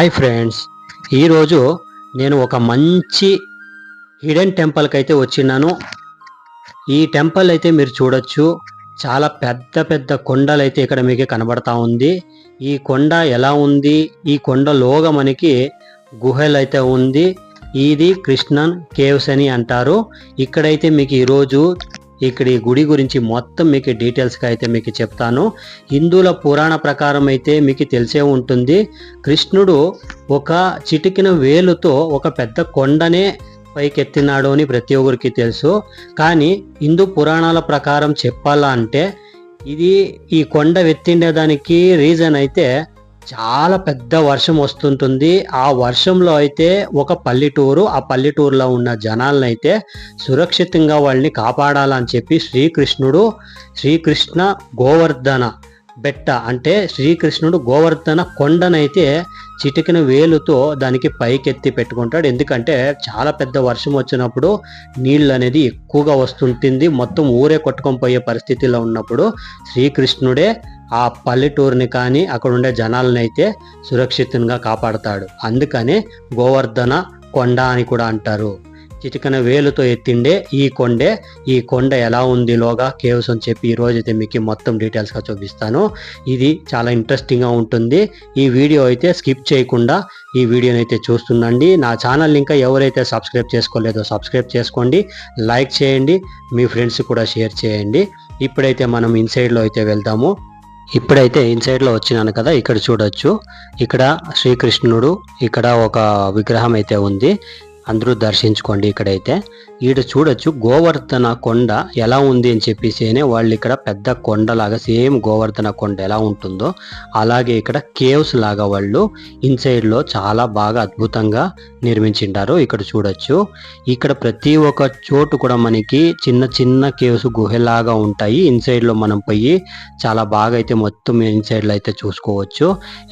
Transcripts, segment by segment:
Hi friends. ఈరోజు నేను ఒక మంచి హిడెన్ టెంపుల్కి అయితే వచ్చినాను ఈ టెంపుల్ అయితే మీరు చూడొచ్చు. చాలా పెద్ద పెద్ద కొండలు అయితే ఇక్కడ మీకు కనబడతా ఉంది. ఈ కొండ ఎలా ఉంది? ఈ కొండలోగా మనకి గుహలు అయితే ఉంది. ఇది కృష్ణన్ కేవ్స్ అని అంటారు. ఇక్కడైతే మీకు ఈరోజు ఇక్కడ ఈ గుడి గురించి మొత్తం మీకు డీటెయిల్స్గా అయితే మీకు చెప్తాను. హిందువుల పురాణ ప్రకారం అయితే మీకు తెలిసే ఉంటుంది. కృష్ణుడు ఒక చిటికిన వేలుతో ఒక పెద్ద కొండనే పైకెత్తినాడు అని ప్రతి ఒక్కరికి తెలుసు. కానీ హిందూ పురాణాల ప్రకారం చెప్పాలా అంటే ఇది ఈ కొండ ఎత్తిండేదానికి రీజన్ అయితే చాలా పెద్ద వర్షం వస్తుంటుంది. ఆ వర్షంలో అయితే ఒక పల్లెటూరు ఆ పల్లెటూరులో ఉన్న జనాలను అయితే సురక్షితంగా వాళ్ళని కాపాడాలని చెప్పి శ్రీకృష్ణుడు శ్రీకృష్ణ గోవర్ధన బెట్ట అంటే శ్రీకృష్ణుడు గోవర్ధన కొండనైతే చిటికిన వేలుతో దానికి పైకెత్తి పెట్టుకుంటాడు. ఎందుకంటే చాలా పెద్ద వర్షం వచ్చినప్పుడు నీళ్ళు అనేది ఎక్కువగా వస్తుంటుంది. మొత్తం ఊరే కొట్టుకొని పోయే పరిస్థితిలో ఉన్నప్పుడు శ్రీకృష్ణుడే ఆ పల్లెటూరుని కానీ అక్కడ ఉండే జనాలను అయితే సురక్షితంగా కాపాడతాడు. అందుకనే గోవర్ధన కొండ అని కూడా అంటారు. చిటికన వేలుతో ఎత్తిండే ఈ కొండే ఈ కొండ ఎలా ఉంది లోగా కేవ్స్ అని చెప్పి ఈ అయితే మీకు మొత్తం డీటెయిల్స్గా చూపిస్తాను. ఇది చాలా ఇంట్రెస్టింగ్గా ఉంటుంది. ఈ వీడియో అయితే స్కిప్ చేయకుండా ఈ వీడియోని అయితే చూస్తుండండి. నా ఛానల్ ఇంకా ఎవరైతే సబ్స్క్రైబ్ చేసుకోలేదో సబ్స్క్రైబ్ చేసుకోండి. లైక్ చేయండి. మీ ఫ్రెండ్స్ కూడా షేర్ చేయండి. ఇప్పుడైతే మనం ఇన్సైడ్లో అయితే వెళ్దాము. ఇప్పుడైతే ఇన్సైడ్లో వచ్చినాను కదా ఇక్కడ చూడొచ్చు. ఇక్కడ శ్రీకృష్ణుడు ఇక్కడ ఒక విగ్రహం అయితే ఉంది. అందరూ దర్శించుకోండి ఇక్కడైతే. ఈడ చూడొచ్చు గోవర్ధన కొండ ఎలా ఉంది అని చెప్పేసేనే వాళ్ళు ఇక్కడ పెద్ద కొండలాగా సేమ్ గోవర్ధన కొండ ఎలా ఉంటుందో అలాగే ఇక్కడ కేవ్స్ లాగా వాళ్ళు ఇన్సైడ్లో చాలా బాగా అద్భుతంగా నిర్మించిండారు. ఇక్కడ చూడొచ్చు. ఇక్కడ ప్రతి ఒక్క చోటు కూడా మనకి చిన్న చిన్న కేవ్స్ గుహలాగా ఉంటాయి. ఇన్సైడ్లో మనం పోయి చాలా బాగా అయితే మొత్తం ఇన్సైడ్లో అయితే చూసుకోవచ్చు.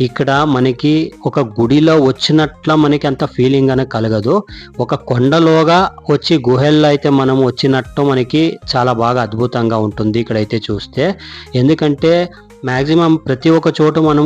ఇక్కడ మనకి ఒక గుడిలో వచ్చినట్ల మనకి అంత ఫీలింగ్ అనేది కలగదు. ఒక కొండలోగా వచ్చి గుహల్లో అయితే మనం వచ్చినట్టు మనకి చాలా బాగా అద్భుతంగా ఉంటుంది ఇక్కడైతే చూస్తే. ఎందుకంటే మ్యాక్సిమం ప్రతి ఒక్క చోటు మనం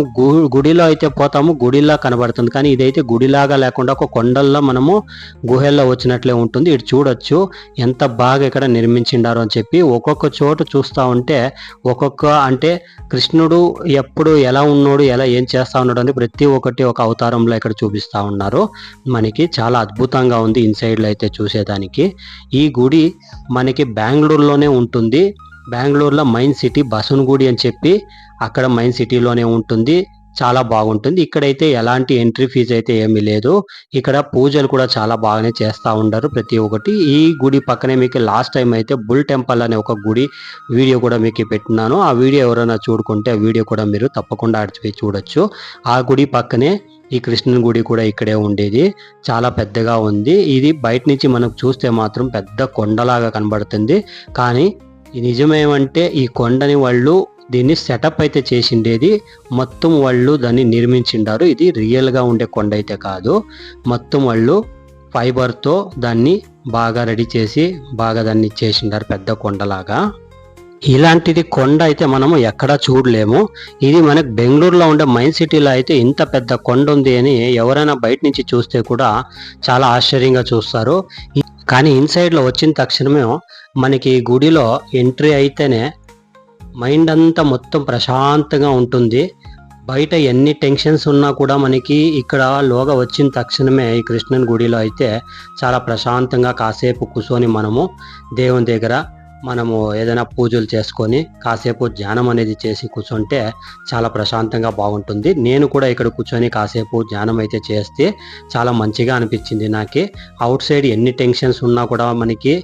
గుడిలో అయితే పోతాము గుడిలా కనబడుతుంది. కానీ ఇదైతే గుడిలాగా లేకుండా ఒక కొండల్లో మనము గుహల్లో వచ్చినట్లే ఉంటుంది. ఇటు చూడొచ్చు ఎంత బాగా ఇక్కడ నిర్మించిండారు అని చెప్పి ఒక్కొక్క చోటు చూస్తూ ఉంటే ఒక్కొక్క అంటే కృష్ణుడు ఎప్పుడు ఎలా ఉన్నాడు ఎలా ఏం చేస్తా ఉన్నాడు అని ప్రతి ఒక్కటి ఒక అవతారంలో ఇక్కడ చూపిస్తా ఉన్నారు. మనకి చాలా అద్భుతంగా ఉంది ఇన్సైడ్లో అయితే చూసేదానికి. ఈ గుడి మనకి బెంగళూరులోనే ఉంటుంది. బెంగళూరులో మైన్ సిటీ బసవనగుడి అని చెప్పి అక్కడ మైన్ సిటీలోనే ఉంటుంది. చాలా బాగుంటుంది. ఇక్కడైతే ఎలాంటి ఎంట్రీ ఫీజు అయితే ఏమీ లేదు. ఇక్కడ పూజలు కూడా చాలా బాగానే చేస్తూ ఉండరు ప్రతి ఒక్కటి. ఈ గుడి పక్కనే మీకు లాస్ట్ టైం అయితే బుల్ టెంపుల్ అనే ఒక గుడి వీడియో కూడా మీకు పెట్టినాను. ఆ వీడియో ఎవరైనా చూడుకుంటే ఆ వీడియో కూడా మీరు తప్పకుండా అడిచిపోయి చూడొచ్చు. ఆ గుడి పక్కనే ఈ కృష్ణుని గుడి కూడా ఇక్కడే ఉండేది. చాలా పెద్దగా ఉంది. ఇది బయట నుంచి మనకు చూస్తే మాత్రం పెద్ద కొండలాగా కనబడుతుంది. కానీ నిజమేమంటే ఈ కొండని వాళ్ళు దీన్ని సెటప్ అయితే చేసిండేది. మొత్తం వాళ్ళు దాన్ని నిర్మించిండారు. ఇది రియల్గా ఉండే కొండ అయితే కాదు. మొత్తం వాళ్ళు ఫైబర్తో దాన్ని బాగా రెడీ చేసి బాగా దాన్ని చేసిండారు పెద్ద కొండలాగా. ఇలాంటిది కొండ అయితే మనము ఎక్కడా చూడలేము. ఇది మనకు బెంగళూరులో ఉండే మైన్ సిటీలో అయితే ఇంత పెద్ద కొండ ఉంది అని ఎవరైనా బయట నుంచి చూస్తే కూడా చాలా ఆశ్చర్యంగా చూస్తారు. కానీ ఇన్సైడ్లో వచ్చిన తక్షణమే మనకి గుడిలో ఎంట్రీ అయితేనే మైండ్ అంతా మొత్తం ప్రశాంతంగా ఉంటుంది. బయట ఎన్ని టెన్షన్స్ ఉన్నా కూడా మనకి ఇక్కడ లోగా వచ్చిన తక్షణమే ఈ కృష్ణుని గుడిలో అయితే చాలా ప్రశాంతంగా కాసేపు కూర్చొని మనము దేవుని దగ్గర మనము ఏదైనా పూజలు చేసుకొని కాసేపు ధ్యానం అనేది చేసి కూర్చుంటే చాలా ప్రశాంతంగా బాగుంటుంది. నేను కూడా ఇక్కడ కూర్చొని కాసేపు ధ్యానం అయితే చేస్తే చాలా మంచిగా అనిపించింది నాకు. అవుట్ సైడ్ ఎన్ని టెన్షన్స్ ఉన్నా కూడా మనకి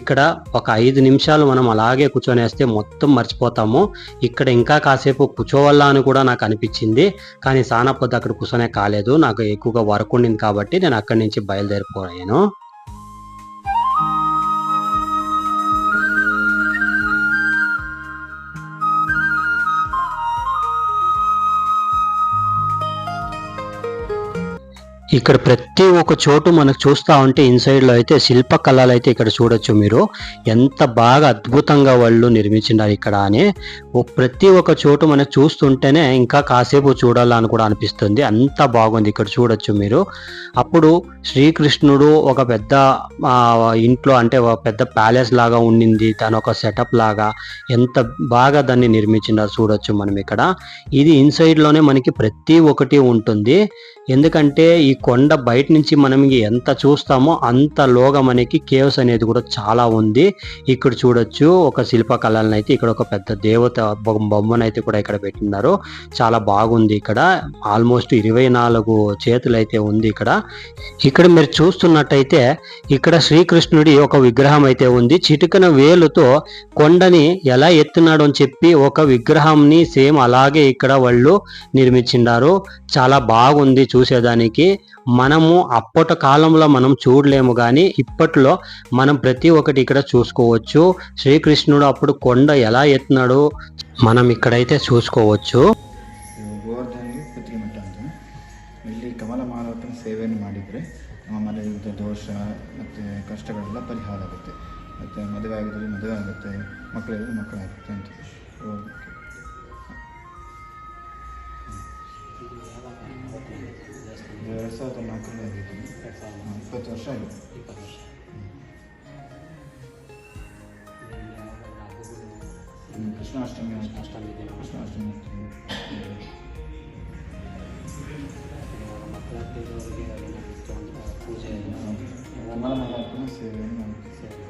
ఇక్కడ ఒక ఐదు నిమిషాలు మనం అలాగే కూర్చొనేస్తే మొత్తం మర్చిపోతాము. ఇక్కడ ఇంకా కాసేపు కూర్చోవాలా అని కూడా నాకు అనిపించింది. కానీ సానపొద్దు అక్కడ కూర్చొనే కాలేదు. నాకు ఎక్కువగా వర్క్ ఉండింది కాబట్టి నేను అక్కడి నుంచి బయలుదేరిపోయాను. ఇక్కడ ప్రతి ఒక్క చోటు మనకు చూస్తా ఉంటే ఇన్సైడ్లో అయితే శిల్పకళలు అయితే ఇక్కడ చూడొచ్చు మీరు. ఎంత బాగా అద్భుతంగా వాళ్ళు నిర్మించినారు ఇక్కడ అని. ఓ ప్రతి ఒక్క చోటు మనకు చూస్తుంటేనే ఇంకా కాసేపు చూడాలని కూడా అనిపిస్తుంది. అంత బాగుంది ఇక్కడ చూడొచ్చు మీరు. అప్పుడు శ్రీకృష్ణుడు ఒక పెద్ద ఇంట్లో అంటే ఒక పెద్ద ప్యాలెస్ లాగా ఉండింది. తన ఒక సెటప్ లాగా ఎంత బాగా దాన్ని నిర్మించినారు చూడొచ్చు మనం ఇక్కడ. ఇది ఇన్సైడ్లోనే మనకి ప్రతి ఒక్కటి ఉంటుంది. ఎందుకంటే ఈ కొండ బయట నుంచి మనం ఎంత చూస్తామో అంతలోగా మనకి కేవ్స్ అనేది కూడా చాలా ఉంది. ఇక్కడ చూడొచ్చు ఒక శిల్పకళలను అయితే ఇక్కడ ఒక పెద్ద దేవత బొమ్మ- బొమ్మను అయితే కూడా ఇక్కడ పెట్టినారు చాలా బాగుంది ఇక్కడ. ఆల్మోస్ట్ ఇరవై నాలుగు చేతులు అయితే ఉంది ఇక్కడ. ఇక్కడ మీరు చూస్తున్నట్టయితే ఇక్కడ శ్రీకృష్ణుడి ఒక విగ్రహం అయితే ఉంది. చిటికన వేలుతో కొండని ఎలా ఎత్తున్నాడు అని చెప్పి ఒక విగ్రహంని సేమ్ అలాగే ఇక్కడ వాళ్ళు నిర్మించిండారు. చాలా బాగుంది చూసేదానికి. మనము అప్పటి కాలంలో మనం చూడలేము కానీ ఇప్పట్లో మనం ప్రతి ఒక్కటి ఇక్కడ చూసుకోవచ్చు. శ్రీకృష్ణుడు అప్పుడు కొండ ఎలా ఎత్తున్నాడు మనం ఇక్కడైతే చూసుకోవచ్చు. ನಮ್ಮ ಮನೆಯಲ್ಲಿದ್ದ ದೋಷ ಮತ್ತು ಕಷ್ಟಗಳೆಲ್ಲ ಪರಿಹಾರ ಆಗುತ್ತೆ ಮತ್ತು ಮದುವೆ ಆಗಿದ್ದರೆ ಮದುವೆ ಆಗುತ್ತೆ ಮಕ್ಕಳಿದ್ರೆ ಮಕ್ಕಳಾಗುತ್ತೆ ಅಂತ. ಓಕೆ. ಎರಡು ಸಾವಿರದ ನಾಲ್ಕರಲ್ಲಿ ಆಗಿದ್ದೀನಿ ಇಪ್ಪತ್ತು ವರ್ಷ ಆಗಿದೆ. ಕೃಷ್ಣಾಷ್ಟಮಿ ಅಷ್ಟಮಿ ಕೃಷ್ಣಾಷ್ಟಮಿ ದೇವರಿಗೆ ಅದನ್ನು ಪೂಜೆಯನ್ನು ಹೋಮ. ಮಹಾತ್ಮ ಸೇವೆಯನ್ನು ಸೇವೆ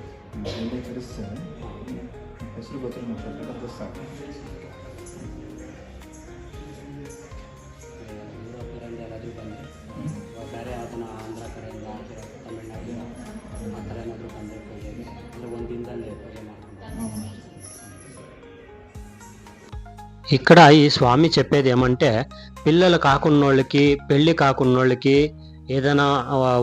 ಎಲ್ಲೇ ಹೆಸರು ಗೊತ್ತಿರೋ ಮಾತಾಡೋದು ಸಾಕು. ఇక్కడ ఈ స్వామి చెప్పేది ఏమంటే పిల్లలు కాకున్నోళ్ళకి పెళ్ళి కాకున్నోళ్ళకి ఏదైనా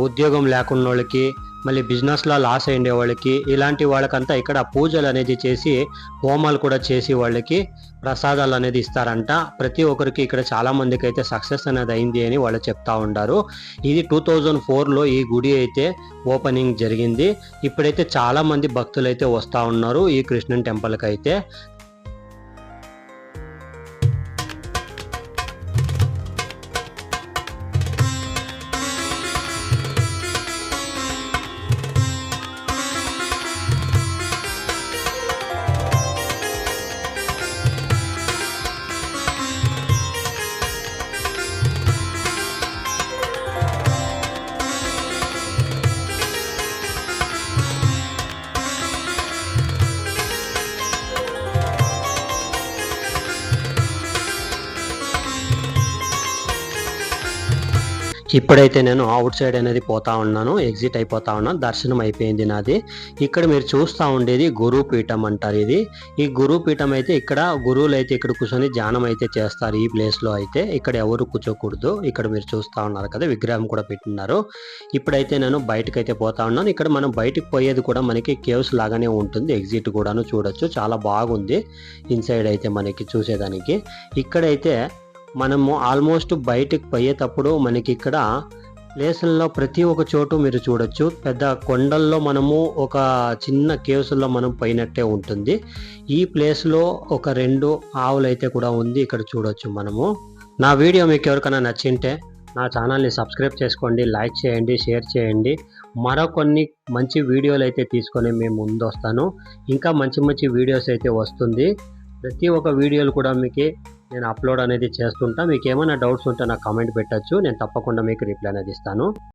ఉద్యోగం లేకున్నోళ్ళకి మళ్ళీ బిజినెస్లో లాస్ అయ్యే వాళ్ళకి ఇలాంటి వాళ్ళకంతా ఇక్కడ పూజలు అనేది చేసి హోమాలు కూడా చేసి వాళ్ళకి ప్రసాదాలు అనేది ఇస్తారంట. ప్రతి ఒక్కరికి ఇక్కడ చాలా మందికి అయితే సక్సెస్ అనేది అయింది అని వాళ్ళు చెప్తా ఉంటారు ఇది టూ థౌజండ్ ఫోర్లో ఈ గుడి అయితే ఓపెనింగ్ జరిగింది. ఇప్పుడైతే చాలా మంది భక్తులు అయితే వస్తూ ఉన్నారు ఈ కృష్ణన్ టెంపుల్కి అయితే. ఇప్పుడైతే నేను అవుట్ సైడ్ అనేది పోతా ఉన్నాను ఎగ్జిట్ అయిపోతా ఉన్నాను దర్శనం అయిపోయింది నాది. ఇక్కడ మీరు చూస్తూ ఉండేది గురుపీఠం అంటారు ఇది. ఈ గురుపీఠం అయితే ఇక్కడ గురువులు అయితే ఇక్కడ కూర్చొని ధ్యానం అయితే చేస్తారు ఈ ప్లేస్లో అయితే. ఇక్కడ ఎవరు కూర్చోకూడదు. ఇక్కడ మీరు చూస్తా ఉన్నారు కదా విగ్రహం కూడా పెట్టినారు. ఇప్పుడైతే నేను బయటకు అయితే పోతా ఉన్నాను. ఇక్కడ మనం బయటకు పోయేది కూడా మనకి కేవ్స్ లాగానే ఉంటుంది. ఎగ్జిట్ కూడాను చూడొచ్చు. చాలా బాగుంది ఇన్సైడ్ అయితే మనకి చూసేదానికి. ఇక్కడైతే మనము ఆల్మోస్ట్ బయటకు పోయేటప్పుడు మనకి ఇక్కడ ప్లేసుల్లో ప్రతి ఒక్క చోటు మీరు చూడొచ్చు. పెద్ద కొండల్లో మనము ఒక చిన్న కేవ్స్లో మనం పోయినట్టే ఉంటుంది. ఈ ప్లేస్లో ఒక రెండు ఆవులు అయితే కూడా ఉంది ఇక్కడ చూడొచ్చు మనము. నా వీడియో మీకు ఎవరికైనా నచ్చింటే నా ఛానల్ని సబ్స్క్రైబ్ చేసుకోండి లైక్ చేయండి షేర్ చేయండి. మరొకొన్ని మంచి వీడియోలు అయితే తీసుకొని మేము ముందు వస్తాను ఇంకా మంచి మంచి వీడియోస్ అయితే వస్తుంది. ప్రతి ఒక్క వీడియోలు కూడా మీకు నేను అప్లోడ్ అనేది చేస్తుంటా. మీకు ఏమైనా డౌట్స్ ఉంటే నాకు కామెంట్ పెట్టచ్చు. నేను తప్పకుండా మీకు రిప్లై అనేది ఇస్తాను.